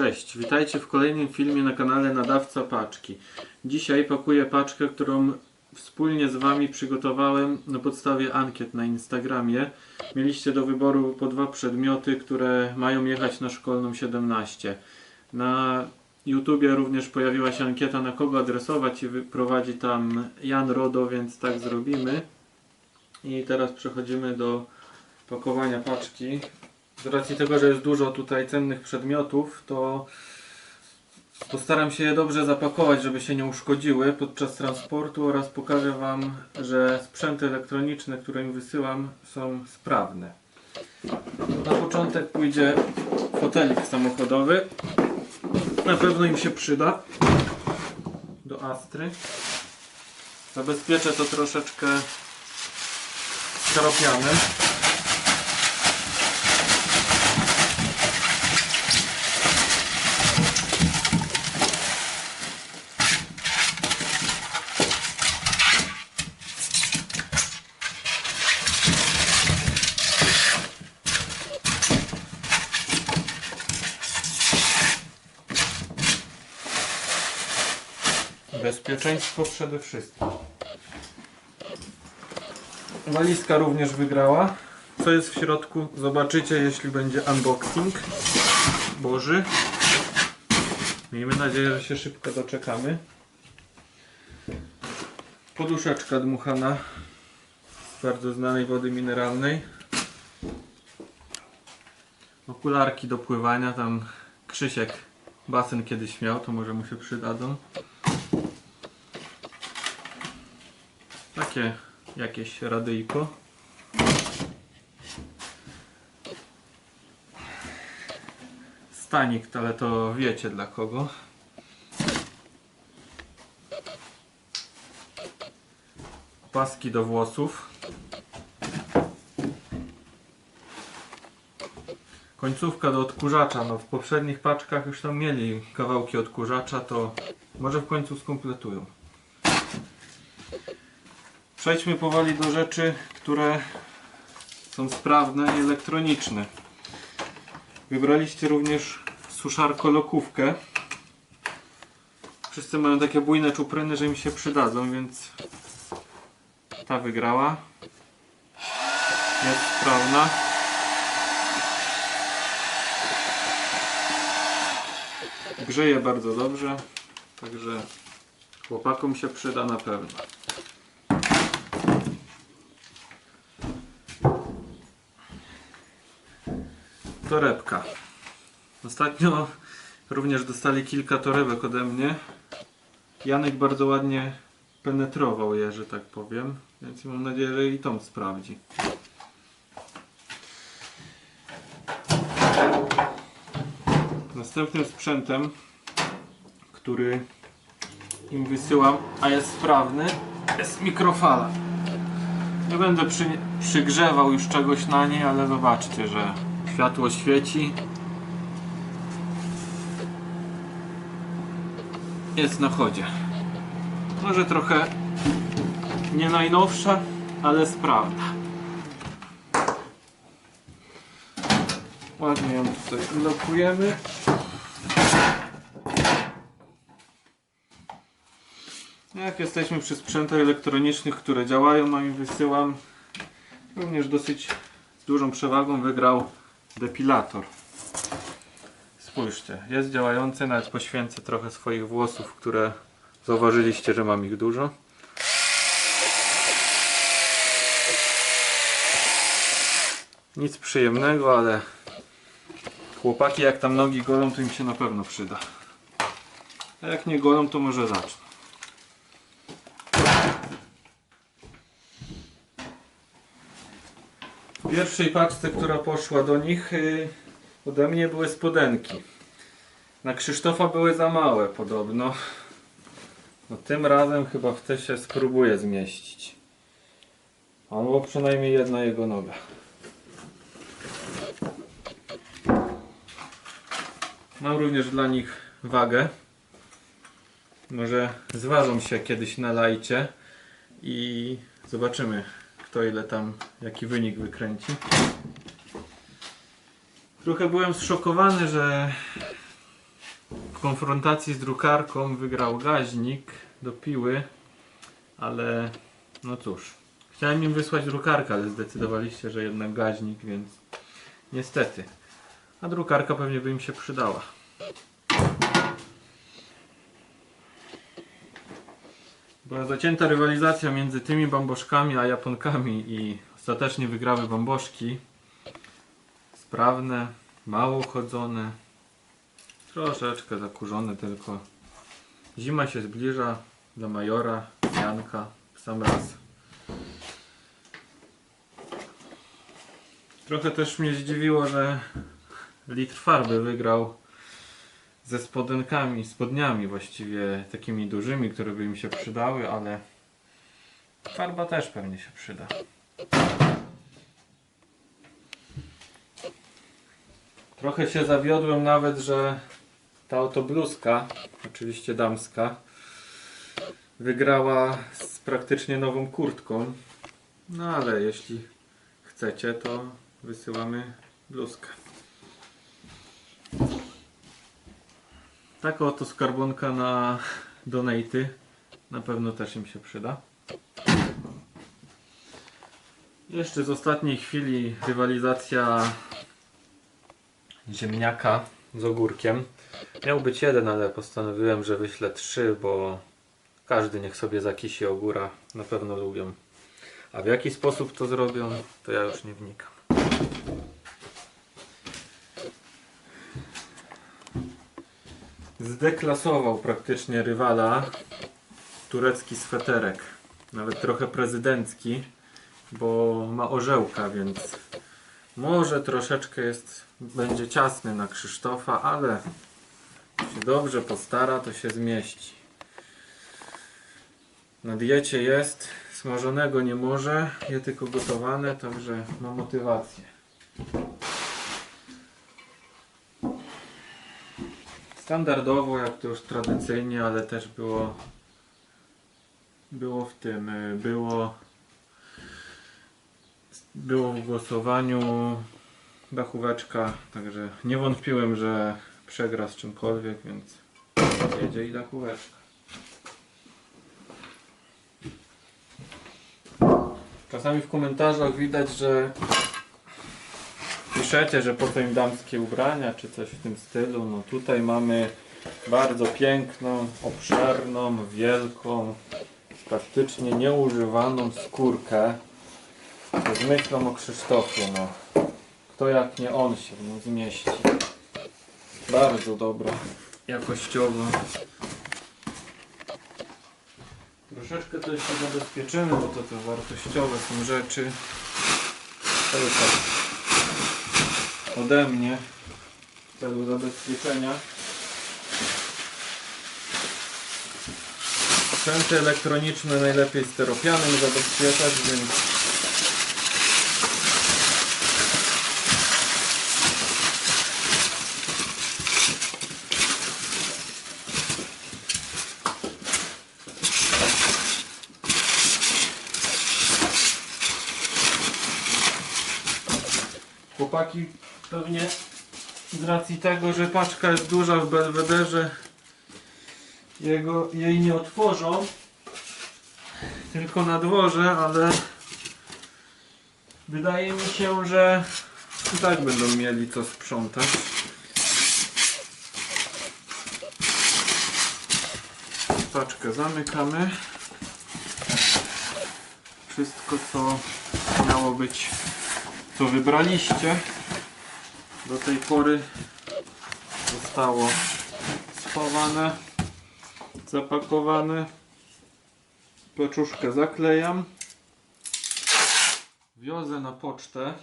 Cześć, witajcie w kolejnym filmie na kanale Nadawca Paczki. Dzisiaj pakuję paczkę, którą wspólnie z Wami przygotowałem na podstawie ankiet na Instagramie. Mieliście do wyboru po dwa przedmioty, które mają jechać na szkolną 17. Na YouTubie również pojawiła się ankieta na kogo adresować i prowadzi tam Jan Rodo, więc tak zrobimy. I teraz przechodzimy do pakowania paczki. Z racji tego, że jest dużo tutaj cennych przedmiotów, to postaram się je dobrze zapakować, żeby się nie uszkodziły podczas transportu oraz pokażę Wam, że sprzęty elektroniczne, które im wysyłam są sprawne. Na początek pójdzie fotelik samochodowy. Na pewno im się przyda do Astry. Zabezpieczę to troszeczkę skaropianem. Bezpieczeństwo przede wszystkim. Walizka również wygrała. Co jest w środku zobaczycie jeśli będzie unboxing Boży. Miejmy nadzieję, że się szybko doczekamy. Poduszeczka dmuchana z bardzo znanej wody mineralnej. Okularki do pływania, tam Krzysiek basen kiedyś miał, to może mu się przydadzą. Takie jakieś radyjko. Stanik, ale to wiecie dla kogo. Paski do włosów. Końcówka do odkurzacza. No w poprzednich paczkach już tam mieli kawałki odkurzacza, to może w końcu skompletują. Przejdźmy powoli do rzeczy, które są sprawne i elektroniczne. Wybraliście również suszarko lokówkę. Wszyscy mają takie bujne czupryny, że im się przydadzą, więc ta wygrała. Jest sprawna. Grzeje bardzo dobrze, także chłopakom się przyda na pewno. Torebka. Ostatnio również dostali kilka torebek ode mnie. Janek bardzo ładnie penetrował je, że tak powiem. Więc mam nadzieję, że i tą sprawdzi. Następnym sprzętem, który im wysyłam, a jest sprawny, jest mikrofala. Nie będę przy, przygrzewał już czegoś na niej, ale zobaczcie, że światło świeci. Jest na chodzie. Może trochę nie najnowsza, ale sprawna. Ładnie ją tutaj lokujemy. Jak jesteśmy przy sprzętach elektronicznych, które działają, no i wysyłam. Również dosyć dużą przewagą wygrał depilator. Spójrzcie, jest działający, nawet poświęcę trochę swoich włosów, które zauważyliście, że mam ich dużo. Nic przyjemnego, ale chłopaki jak tam nogi golą, to im się na pewno przyda. A jak nie golą, to może zacznę. Pierwszej paczce, która poszła do nich, y, ode mnie były spodenki. Na Krzysztofa były za małe podobno. No tym razem chyba w te się spróbuję zmieścić. Albo przynajmniej jedna jego noga. Mam również dla nich wagę. Może zważą się kiedyś na lajcie i zobaczymy kto ile tam, jaki wynik wykręci. Trochę byłem zszokowany, że konfrontacji z drukarką wygrał gaźnik do piły, ale no cóż. Chciałem im wysłać drukarkę, ale zdecydowaliście, że jednak gaźnik, więc niestety. A drukarka pewnie by im się przydała. Była zacięta rywalizacja między tymi bamboszkami a Japonkami i ostatecznie wygrały bamboszki. Sprawne, mało chodzone, troszeczkę zakurzone tylko. Zima się zbliża dla Majora, Janka w sam raz. Trochę też mnie zdziwiło, że litr farby wygrał ze spodenkami, spodniami właściwie takimi dużymi, które by im się przydały, ale farba też pewnie się przyda. Trochę się zawiodłem nawet, że ta oto bluzka, oczywiście damska, wygrała z praktycznie nową kurtką. No ale jeśli chcecie, to wysyłamy bluzkę. Taka oto skarbonka na donaty. Na pewno też im się przyda. Jeszcze z ostatniej chwili rywalizacja ziemniaka z ogórkiem. Miał być jeden, ale postanowiłem, że wyślę trzy, bo każdy niech sobie zakisi ogóra. Na pewno lubią. A w jaki sposób to zrobią, to ja już nie wnikam. Zdeklasował praktycznie rywala turecki sweterek. Nawet trochę prezydencki, bo ma orzełka, więc może troszeczkę jest, będzie ciasny na Krzysztofa, ale się dobrze postara, to się zmieści. Na diecie jest, smażonego nie może, je tylko gotowane, także ma motywację. Standardowo, jak to już tradycyjnie, ale też było było w tym, y, było było w głosowaniu dachóweczka, także nie wątpiłem, że przegra z czymkolwiek, więc jedzie i dachóweczka. Czasami w komentarzach widać, że piszecie, że po co im damskie ubrania, czy coś w tym stylu. No tutaj mamy bardzo piękną, obszerną, wielką, praktycznie nieużywaną skórkę z myślą o Krzysztofie, no. Kto jak nie on się w nim zmieści. Bardzo dobra, jakościowo. Troszeczkę to jeszcze zabezpieczymy, bo to te wartościowe są rzeczy. Jest tak ode mnie w celu zabezpieczenia. Sprzęty elektroniczne najlepiej steropianem zabezpieczać, więc Chłopaki pewnie z racji tego, że paczka jest duża w Belwederze jego, jej nie otworzą tylko na dworze, ale wydaje mi się, że i tak będą mieli co sprzątać. Paczkę zamykamy. Wszystko co miało być, co wybraliście do tej pory zostało schowane, zapakowane. Paczuszkę zaklejam. Wiozę na pocztę.